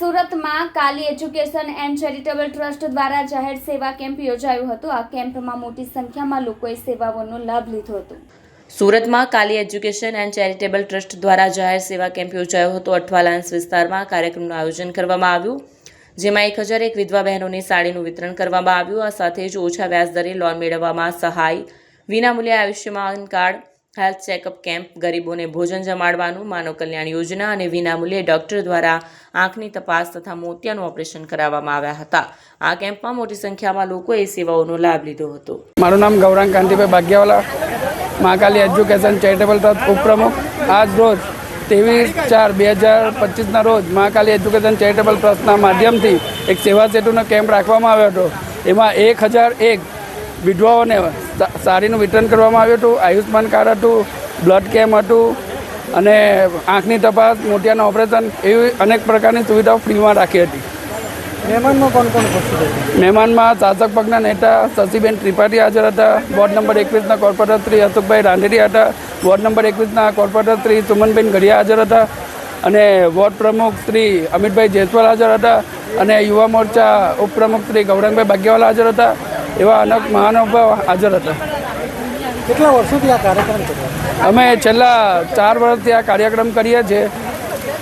સુરતમાં Kali education and charitable trust દ્વારા જાહેર સેવા કેમ્પ યોજાયું હતું. આ કેમ્પમાં મોટી સંખ્યામાં લોકોએ સેવાઓનો લાભ લીધો હતો. સુરતમાં Kali education and charitable trust દ્વારા જાહેર સેવા કેમ્પ યોજાયો હતો. અઠવા વિસ્તારમાં કાર્યક્રમનું આયોજન કરવામાં આવ્યું, જેમાં એક હજાર એક વિધવા બહેનોને સાડીનું વિતરણ કરવામાં આવ્યું. આ સાથે જ ઓછા વ્યાજદરે લોન મેળવવામાં સહાય, વિનામૂલ્યે Ayushman card health checkup camp ગરીબોને ભોજન જમાડવાનું, માનવ કલ્યાણ યોજના અને વિનામૂલ્યે ડોક્ટર દ્વારા આંખની તપાસ તથા મોતિયાનું ઓપરેશન કરાવવામાં આવ્યા હતા. આ કેમ્પમાં મોટી સંખ્યામાં લોકોએ સેવાઓનો લાભ લીધો હતો. મારું નામ Gaurang Kantibhai Bhagyawala Mahakali education charitable trust ઉપપ્રમુખ. આજ રોજ ત્રેવીસ ચાર બે હજાર પચીસના રોજ મહાકાલી એજ્યુકેશન ચેરિટેબલ ટ્રસ્ટના માધ્યમથી એક સેવા સેતુનો કેમ્પ રાખવામાં આવ્યો હતો. એમાં એક હજાર એક વિધવાઓને સાડીનું વિતરણ કરવામાં આવ્યું હતું આયુષ્માન કાર્ડ હતું બ્લડ કેમ્પ હતું અને આંખની તપાસ મોતિયાનું ઓપરેશન એવી અનેક પ્રકારની સુવિધાઓ ફ્રીમાં રાખી હતી. મહેમાનમાં કોણ કોણ ઉપસ્થિત મહેમાનમાં શાસક પક્ષના નેતા શશીબેન ત્રિપાઠી હાજર હતા વોર્ડ નંબર એકવીસના કોર્પોરેટર શ્રી અશોકભાઈ રાંદેરી હતા વોર્ડ નંબર એકવીસના કોર્પોરેટર શ્રી સુમનબેન ગઢિયા હાજર હતા અને વોર્ડ પ્રમુખ શ્રી અમિતભાઈ જયસ્વાલ હાજર હતા અને યુવા મોરચા ઉપપ્રમુખ શ્રી ગૌરંગભાઈ ભાગ્યવાલા હાજર હતા. એવા અનેક મહાનુભાવ હાજર હતા. કેટલા વર્ષોથી આ કાર્યક્રમ અમે છેલ્લા ચાર વર્ષથી આ કાર્યક્રમ કરીએ છીએ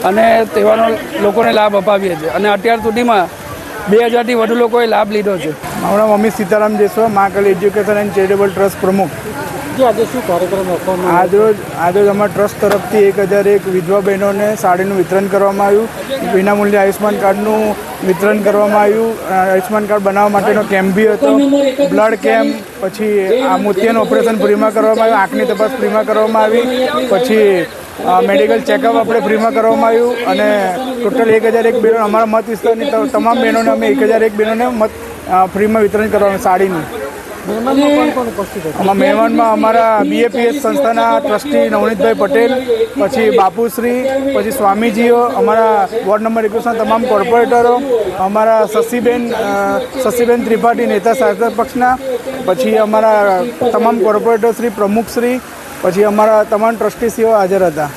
અને તેવાનો લોકોને લાભ અપાવીએ છીએ. અને અત્યાર સુધીમાં બે હજારથી વધુ લોકોએ લાભ લીધો છે. મારું નામ Amit Sitaram Jeswa Mahakali education and charitable trust પ્રમુખ. આજરોજ આજરોજ અમારા ટ્રસ્ટ તરફથી એક હજાર એક વિધવા બહેનોને સાડીનું વિતરણ કરવામાં આવ્યું. વિનામૂલ્યે આયુષ્માન કાર્ડનું વિતરણ કરવામાં આવ્યું. આયુષ્માન કાર્ડ બનાવવા માટેનો કેમ્પ બી હતો. બ્લડ કેમ્પ પછી આ મોતિયાનું ઓપરેશન ફ્રીમાં કરવામાં આવ્યું. આંખની તપાસ ફ્રીમાં કરવામાં આવી. પછી મેડિકલ ચેકઅપ આપણે ફ્રીમાં કરવામાં આવ્યું. અને ટોટલ એક હજાર એક બહેનો અમારા મત વિસ્તારની તમામ બહેનોને અમે એક હજાર એક બહેનોને મત ફ્રીમાં વિતરણ કરવામાં સાડીનું. આમાં મહેમાનમાં અમારા બીએપીએસ સંસ્થાના ટ્રસ્ટી નવનીતભાઈ પટેલ પછી બાપુશ્રી પછી સ્વામીજીઓ અમારા વોર્ડ નંબર એકવીસના તમામ કોર્પોરેટરો અમારા શશીબેન શશીબેન ત્રિપાઠી નેતા શાસક પક્ષના પછી અમારા તમામ કોર્પોરેટરશ્રી પ્રમુખશ્રી પછી અમારા તમામ ટ્રસ્ટીશ્રીઓ હાજર હતા.